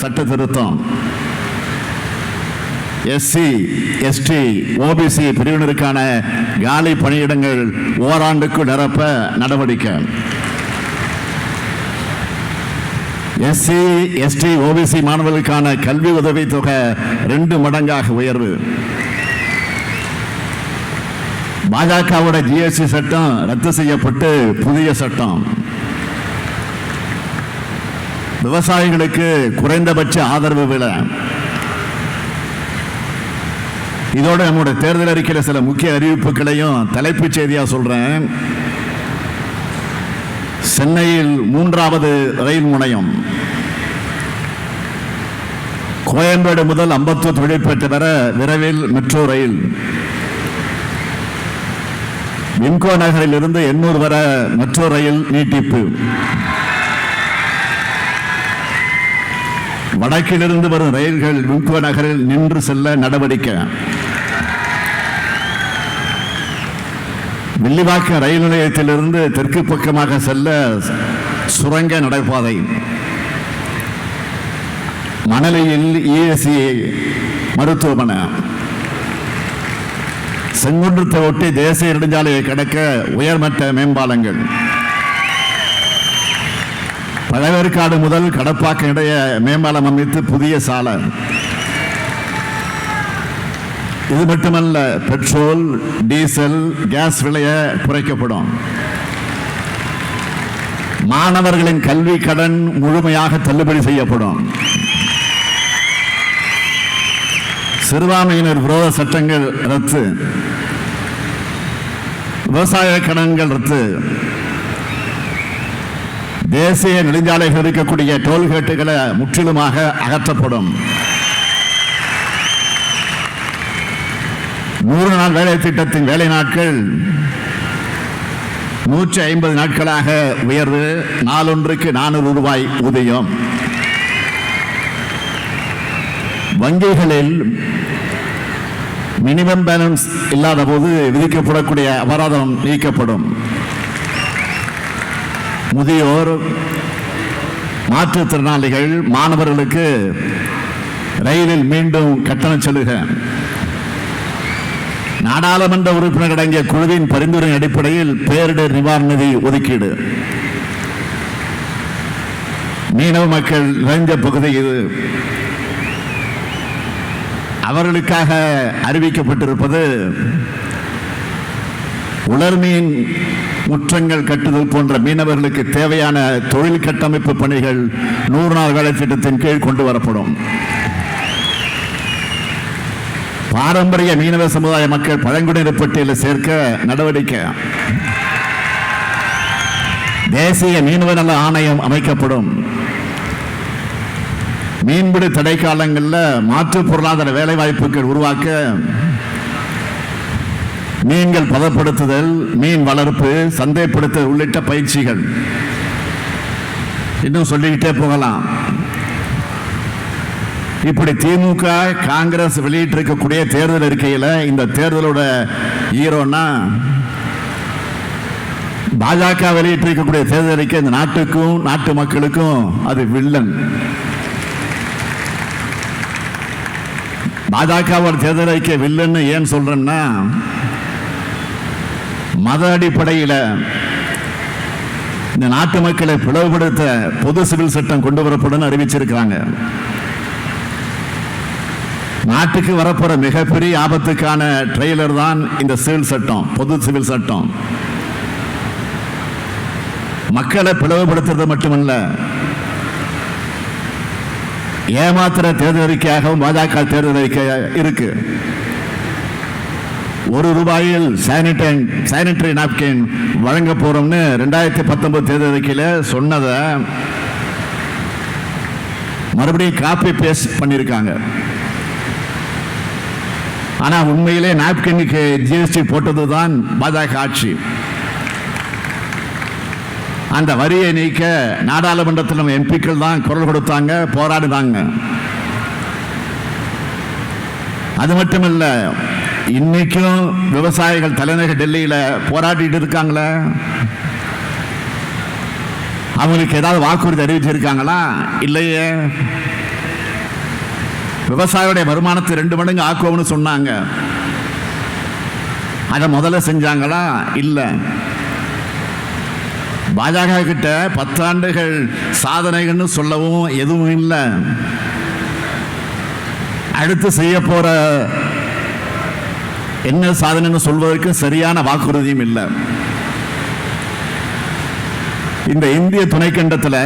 சட்ட திருத்தம் SC ST OBC பிரிவினருக்கான காலி பணியிடங்கள் ஓராண்டுக்கு நிரப்ப நடவடிக்கை. எஸ்சி எஸ்டி ஓபிசி மாணவர்களுக்கான கல்வி உதவி தொகை ரெண்டு மடங்காக உயர்வு. பாஜகவோட ஜிஎஸ்டி சட்டம் ரத்து செய்யப்பட்டு புதிய சட்டம். விவசாயிகளுக்கு குறைந்தபட்ச ஆதரவு விலை. இதோட நம்முடைய தேர்தல் அறிக்கையில் சில முக்கிய அறிவிப்புகளையும் தலைப்புச் செய்தியா சொல்றேன். சென்னையில் மூன்றாவது ரயில் முனையம். கோயம்பேடு முதல் அம்பத்தூர் தொழிற்பேட்டை வர விரைவில் மெட்ரோ ரயில். விம்கோ நகரில் இருந்து எண்ணூர் வர மெட்ரோ ரயில் நீட்டிப்பு. வடக்கிலிருந்து வரும் ரயில்கள் விம்கோ நகரில் நின்று செல்ல நடவடிக்கை. வில்லிவாக்கம் ரயில் நிலையத்திலிருந்து தெற்கு பக்கமாக செல்ல சுரங்க நடைபாதை. மணலியில் இஎஸ்சி மருத்துவமனை. செங்குன்றத்தை ஒட்டி தேசிய நெடுஞ்சாலையை கடக்க உயர்மட்ட மேம்பாலங்கள். பழவேற்காடு முதல் கடப்பாக்கம் இடைய மேம்பாலம் அமைத்து புதிய சாலை. இது மட்டுமல்ல பெட்ரோல் டீசல் கேஸ் விலைய குறைக்கப்படும். மாணவர்களின் கல்வி கடன் முழுமையாக தள்ளுபடி செய்யப்படும். சிறுபான்மையினர் விரோத சட்டங்கள் ரத்து. விவசாய கடன்கள் ரத்து. தேசிய நெடுஞ்சாலைகள் இருக்கக்கூடிய டோல்கேட்டுகளை முற்றிலுமாக அகற்றப்படும். நூறு நாள் வேலை திட்டத்தின் வேலை நாட்கள் நூற்றி ஐம்பது நாட்களாக உயர்வு நாளொன்றுக்கு நானூறு ரூபாய் ஊதியம். வங்கிகளில் மினிமம் பேலன்ஸ் இல்லாத போது விதிக்கப்படக்கூடிய அபராதம் நீக்கப்படும். முதியோர் மாற்றுத்திறனாளிகள் மாணவர்களுக்கு ரயிலில் மீண்டும் கட்டணம் செலுக. நாடாளுமன்ற உறுப்பினர் அடங்கிய குழுவின் பரிந்துரை அடிப்படையில் பேரிடர் நிவாரண நிதி ஒதுக்கீடு. மீனவ மக்கள் நிறைந்த பகுதி இது. அவர்களுக்காக அறிவிக்கப்பட்டிருப்பது உலர்மீன் முற்றங்கள் கட்டுதல் போன்ற மீனவர்களுக்கு தேவையான தொழில் கட்டமைப்பு பணிகள் நூறு நாள் வேலை திட்டத்தின் கீழ் கொண்டு வரப்படும். பாரம்பரிய மீனவ சமுதாய மக்கள் பழங்குடியினர் பட்டியலில் சேர்க்க நடவடிக்கை. தேசிய மீனவ நல ஆணையம் அமைக்கப்படும். மீன்பிடி தடை காலங்களில் மாற்று பொருளாதார வேலை வாய்ப்புகள் உருவாக்க மீன்கள் பதப்படுத்துதல் மீன் வளர்ப்பு சந்தைப்படுத்துதல் உள்ளிட்ட பயிற்சிகள். இன்னும் சொல்லிக்கிட்டே போகலாம். இப்படி திமுக காங்கிரஸ் வெளியிட்டிருக்கக்கூடிய தேர்தல் அறிக்கையில் இந்த தேர்தலோட ஈரோன்னா பாஜக வெளியிட்டிருக்கக்கூடிய தேர்தல் அறிக்கை இந்த நாட்டுக்கும் நாட்டு மக்களுக்கும் அது வில்லன். பாஜகவோட தேர்தல் அறிக்கை வில்லன்னு ஏன் சொல்றேன்னா மத அடிப்படையில் இந்த நாட்டு மக்களை பிளவுபடுத்த பொது சிவில் சட்டம் கொண்டு வரப்படும் அறிவிச்சிருக்கிறாங்க. நாட்டுக்கு வரப்போற மிகப்பெரிய ஆபத்துக்கான ட்ரெய்லர் தான் இந்த சிவில் சட்டம் பொது சிவில் சட்டம். மக்களை பிளவுபடுத்துறது மட்டுமல்ல ஏமாத்திர தேர்தல் அறிக்கையாகவும் பாஜக தேர்தல் அறிக்கை இருக்கு. ஒரு ரூபாயில் சானிடரி நாப்கின் வழங்க போறோம்னு ரெண்டாயிரத்தி பத்தொன்பது தேர்தல் அறிக்கையில் சொன்னதை மறுபடியும் காப்பி பேஸ்ட் பண்ணியிருக்காங்க ஆனா உண்மையிலே நாப்கினுக்கு ஜிஎஸ்டி போட்டது தான் பாஜக ஆட்சி. அந்த வரியை நீக்க நாடாளுமன்றத்தில் எம்பிக்கள் தான் குரல் கொடுத்தாங்க போராடினாங்க. அது மட்டுமல்ல இன்னைக்கும் விவசாயிகள் தலைநகர் டெல்லியில் போராடிட்டு இருக்காங்களே? அவங்களுக்கு ஏதாவது வாக்குறுதி அறிவிச்சிருக்காங்களா? இல்லையே. விவசாயியுடைய வருமானத்தை ரெண்டு மடங்கு ஆக்குவோம்னு சொன்னாங்க. அதை முதல்ல செஞ்சாங்களா? இல்லை. பாஜக கிட்ட பத்தாண்டுகள் சாதனைகள்னு சொல்லவும் எதுவும் இல்லை. அடுத்து செய்ய போகிற என்ன சாதனைன்னு சொல்வதற்கு சரியான வாக்குறுதியும் இல்லை. இந்த இந்திய துணைக்கண்டத்தில்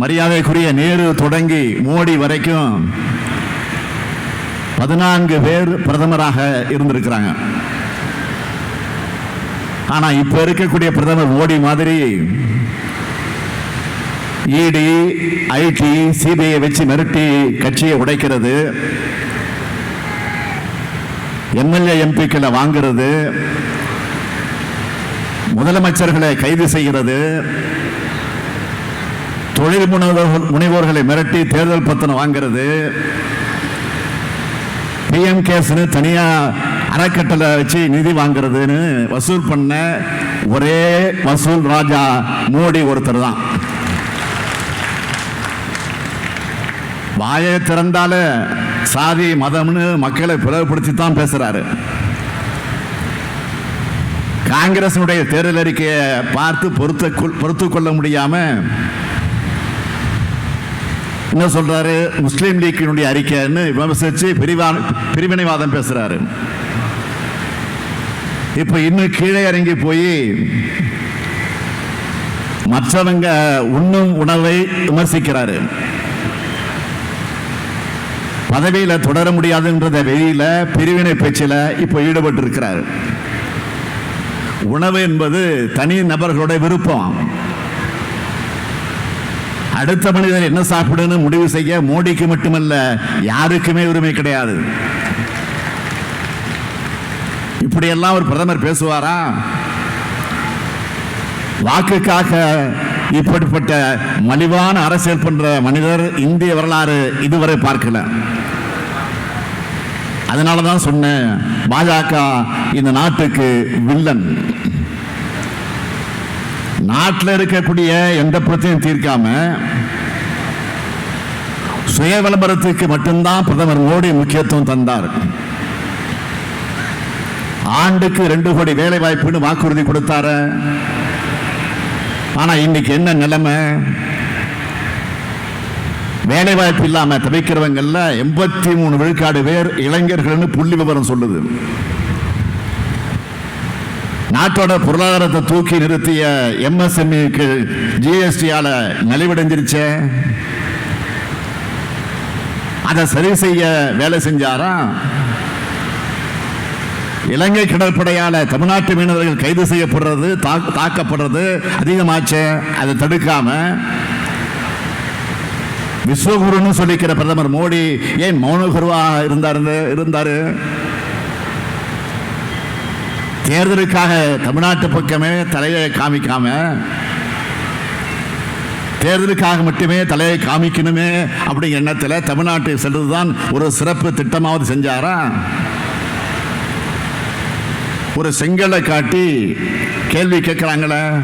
மரியாதைக்குரிய நேரு தொடங்கி மோடி வரைக்கும் பதினான்கு பேர் பிரதமராக இருந்திருக்கிறாங்க. ஆனா இப்ப இருக்கக்கூடிய பிரதமர் மோடி மாதிரி இடி ஐடி சிபிஐ வச்சு மிரட்டி கட்சியை உடைக்கிறது எம்எல்ஏ எம்பிக்களை வாங்குறது முதலமைச்சர்களை கைது செய்கிறது தொழில் முனைவோர்கள் முனைவோர்களை மிரட்டி தேர்தல் பத்திரம் வாங்குறது பிஎம் கேஸ்னு தனியாக அறக்கட்டளை வச்சு நிதி வாங்குறதுன்னு வசூல் பண்ண ஒரே வசூல் ராஜா மோடி ஒருத்தர் தான். வாயை திறந்தால சாதி மதம்னு மக்களை பிளவுபடுத்தி தான் பேசுறாரு. காங்கிரசினுடைய தேர்தல் அறிக்கையை பார்த்து பொறுத்த பொறுத்து கொள்ள முடியாம என்ன சொல்றாரு? முஸ்லீம் லீக்கினுடைய அறிக்கைன்னு விமர்சிச்சு பிரிவான பிரிவினைவாதம் பேசுறாரு. இப்ப இன்னும் கீழே இறங்கி போய் மற்றவங்க உண்ணும் உணவை விமர்சிக்கிறாரு. பதவியில தொடர முடியாதுன்றத வெளியில பிரிவினை பேச்சில் இப்போ ஈடுபட்டு இருக்கிறார் உணவு என்பது தனி நபர்களுடைய விருப்பம். அடுத்த மனிதர் என்ன சாப்பிடுன்னு முடிவு செய்ய மோடிக்கு மட்டுமல்ல யாருக்குமே உரிமை கிடையாது. இப்படியெல்லாம் ஒரு பிரதமர் பேசுவாரா? வாக்குக்காக இப்படிப்பட்ட மலிவான அரசியல் பண்ற மனிதர் இந்திய வரலாறு இதுவரை பார்க்கல. அதனால தான் சொன்னேன் பாஜக இந்த நாட்டுக்கு வில்லன். நாட்டில் இருக்கக்கூடிய எந்த பிரச்சனையும் தீர்க்காம சுய விளம்பரத்துக்கு மட்டும்தான் பிரதமர் மோடி முக்கியத்துவம் தந்தார். ஆண்டுக்கு ரெண்டு கோடி வேலை வாய்ப்புன்னு வாக்குறுதி கொடுத்தாரு. ஆனா இன்னைக்கு என்ன நிலைமை? வேலை வாய்ப்பு இல்லாம தவிக்கிறவங்கல்ல எண்பத்தி மூணு விழுக்காடு பேர் இளைஞர்கள்னு புள்ளி விவரம் சொல்லுது. நாட்டோட பொருளாதாரத்தை தூக்கி நிறுத்திய எம்எஸ்எம்இக்கு ஜிஎஸ்டியால நலிவடைஞ்சிருச்சே. அதை சரி செய்ய வேலை செஞ்சாரா? இலங்கை கடற்படையால் தமிழ்நாட்டு மீனவர்கள் கைது செய்யப்படுறது தாக்கப்படுறது அதிகமாச்சு. அதை தடுக்காம விஸ்வகுருன்னு சொல்லிக்கிற பிரதமர் மோடி ஏன் மௌனகுருவாக இருந்தார் இருந்தார்? தேர்தலுக்காக தமிழ்நாட்டு பக்கமே தலையை காமிக்காம தேர்தலுக்காக மட்டுமே தலையை காமிக்கணுமே அப்படிங்கிற எண்ணத்தில் தமிழ்நாட்டுக்கு சென்றதுதான் ஒரு சிறப்பு திட்டமாவது செஞ்சாரா? ஒரு செங்கலை காட்டி கேள்வி கேட்குறாங்களே?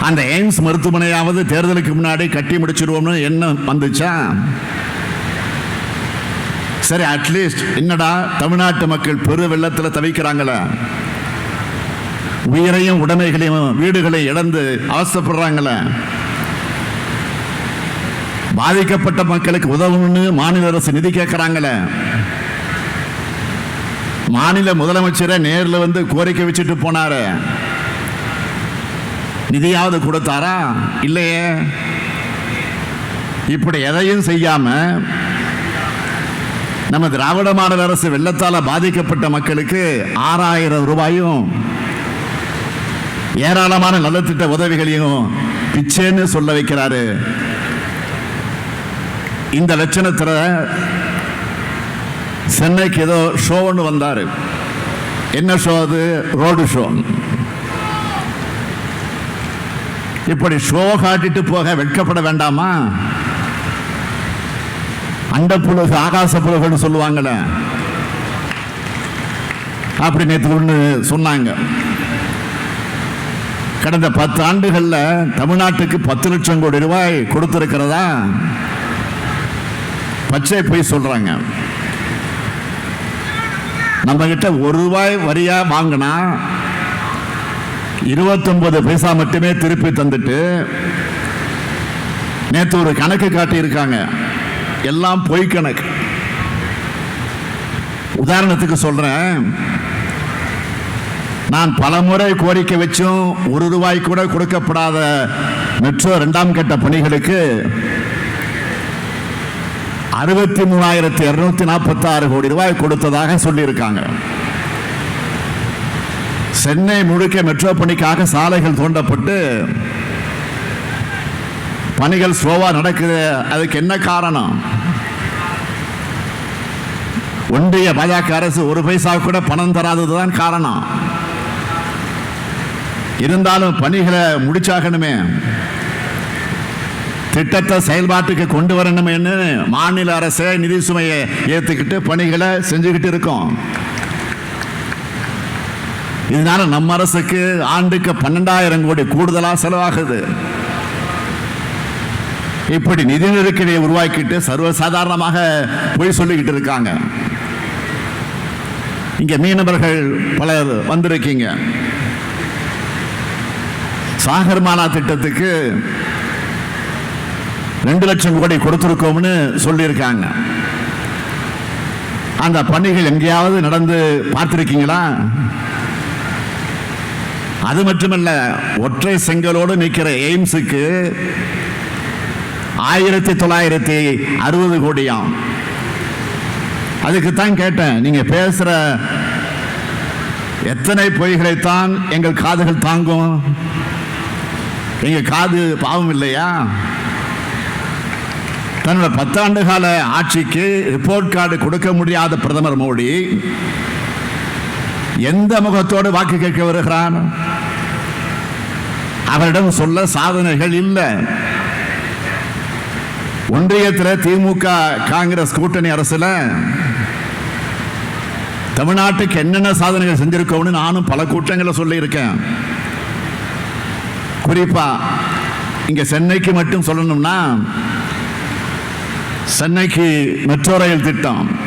அந்த எய்ம்ஸ் மருத்துவமனையாவது தேர்தலுக்கு முன்னாடி கட்டி முடிச்சிருவோம்னு எண்ணம் வந்துச்சா? சரி அட்லீஸ்ட் என்னடா தமிழ்நாட்டு மக்கள் பெரு வெள்ளத்தில் தவிக்கிறாங்களே? உயிரையும் உடைமைகளையும் வீடுகளையும் இழந்து அவசப்படுறாங்களே பாதிக்கப்பட்ட மக்களுக்கு உதவணும்னு மாநில அரசு நிதி கேட்குறாங்களே? மாநில முதலமைச்சரை நேரில் வந்து கோரிக்கை வச்சுட்டு போனாரு. நிதியாவது கொடுத்தாரா? இல்லையே. இப்படி எதையும் செய்யாம நம்ம திராவிட மாடல் அரசு வெள்ளத்தால பாதிக்கப்பட்ட மக்களுக்கு ஆறாயிரம் ரூபாயும் ஏராளமான நலத்திட்ட உதவிகளையும் பிச்சைன்னு சொல்ல வைக்கிறாரு. இந்த லட்சணத்தில் சென்னைக்கு ஏதோ ஷோ ஒன்று வந்தார். என்ன ஷோ அது? Road show. இப்படி ஷோ காட்டிட்டு போக வெட்கப்பட வேண்டாமா? அண்டப்புலகு ஆகாச புலகுன்னு சொல்லுவாங்கள. அப்படி நேற்று ஒன்று சொன்னாங்க. கடந்த பத்து ஆண்டுகளில் தமிழ்நாட்டுக்கு பத்து லட்சம் கோடி ரூபாய் கொடுத்துருக்கிறதா? பச்சை போய் சொல்றாங்க. நம்ம கிட்ட ஒரு ரூபாய் வரியா வாங்கினா இருபத்தொன்பது பைசா மட்டுமே திருப்பி தந்துட்டு நேற்று ஒரு கணக்கு காட்டி இருக்காங்க எல்லாம் பொய் கணக்கு. உதாரணத்துக்கு சொல்றேன். நான் பலமுறை கோரிக்கை வச்சும் ஒரு ரூபாய் கூட கொடுக்கப்படாத மெட்ரோ இரண்டாம் கட்ட பணிகளுக்கு அறுபத்தி மூணாயிரத்தி இருநூத்தி நாற்பத்தி ஆறு கோடி ரூபாய் கொடுத்ததாக சொல்லியிருக்காங்க. சென்னை முழுக்க மெட்ரோ பணிக்காக சாலைகள் தோண்டப்பட்டு பணிகள் ஸ்லோவா நடக்குது. அதுக்கு என்ன காரணம்? ஒன்றிய பாஜக அரசு ஒரு பைசா கூட பணம் தராததுதான் காரணம். இருந்தாலும் பணிகளை முடிச்சாகணுமே. திட்டத்தை செயல்பாட்டுக்கு கொண்டு வரணுமேன்னு மாநில அரசு நிதி சுமையை ஏத்துக்கிட்டு பணிகளை செஞ்சுக்கிட்டு இருக்கோம். இதனால நம்ம அரசுக்கு ஆண்டுக்கு பன்னெண்டாயிரம் கோடி கூடுதலா செலவாகுது. இப்படி நிதி நெருக்கடியை உருவாக்கிட்டு சர்வசாதாரணமாக பொய் சொல்லிக்கிட்டு இருக்காங்க. இங்க மீனவர்கள் பலர் வந்திருக்கீங்க. சாகர்மாலா திட்டத்துக்கு ரெண்டு லட்சம் கோடி கொடுத்திருக்கோம்னு சொல்லியிருக்காங்க. அந்த பணிகள் எங்கேயாவது நடந்து பார்த்திருக்கீங்களா? அது மட்டுமல்ல ஒற்றை செங்கலோடு நிற்கிற எய்ம்ஸுக்கு ஆயிரத்தி தொள்ளாயிரத்தி அறுபது கோடியாம். அதுக்கு தான் கேட்டேன் நீங்க பேசுற எத்தனை பொய்களைத்தான் எங்கள் காதுகள் தாங்கும்? எங்க காது பாவம் இல்லையா? தன்னோட பத்தாண்டு கால ஆட்சிக்கு ரிப்போர்ட் கார்டு கொடுக்க முடியாத பிரதமர் மோடி எந்த முகத்தோடு வாக்கு கேட்க வருகிறான்? அவரிடம் சொல்ல சாதனைகள் இல்லை. ஒன்றியத்தில் திமுக காங்கிரஸ் கூட்டணி அரசில் தமிழ்நாட்டுக்கு என்னென்ன சாதனைகள் செஞ்சிருக்கோம்னு நானும் பல கூட்டங்களை சொல்லியிருக்கேன். குறிப்பா இங்கே சென்னைக்கு மட்டும் சொல்லணும்னா சென்னைக்கு மெட்ரோ ரயில் திட்டம்.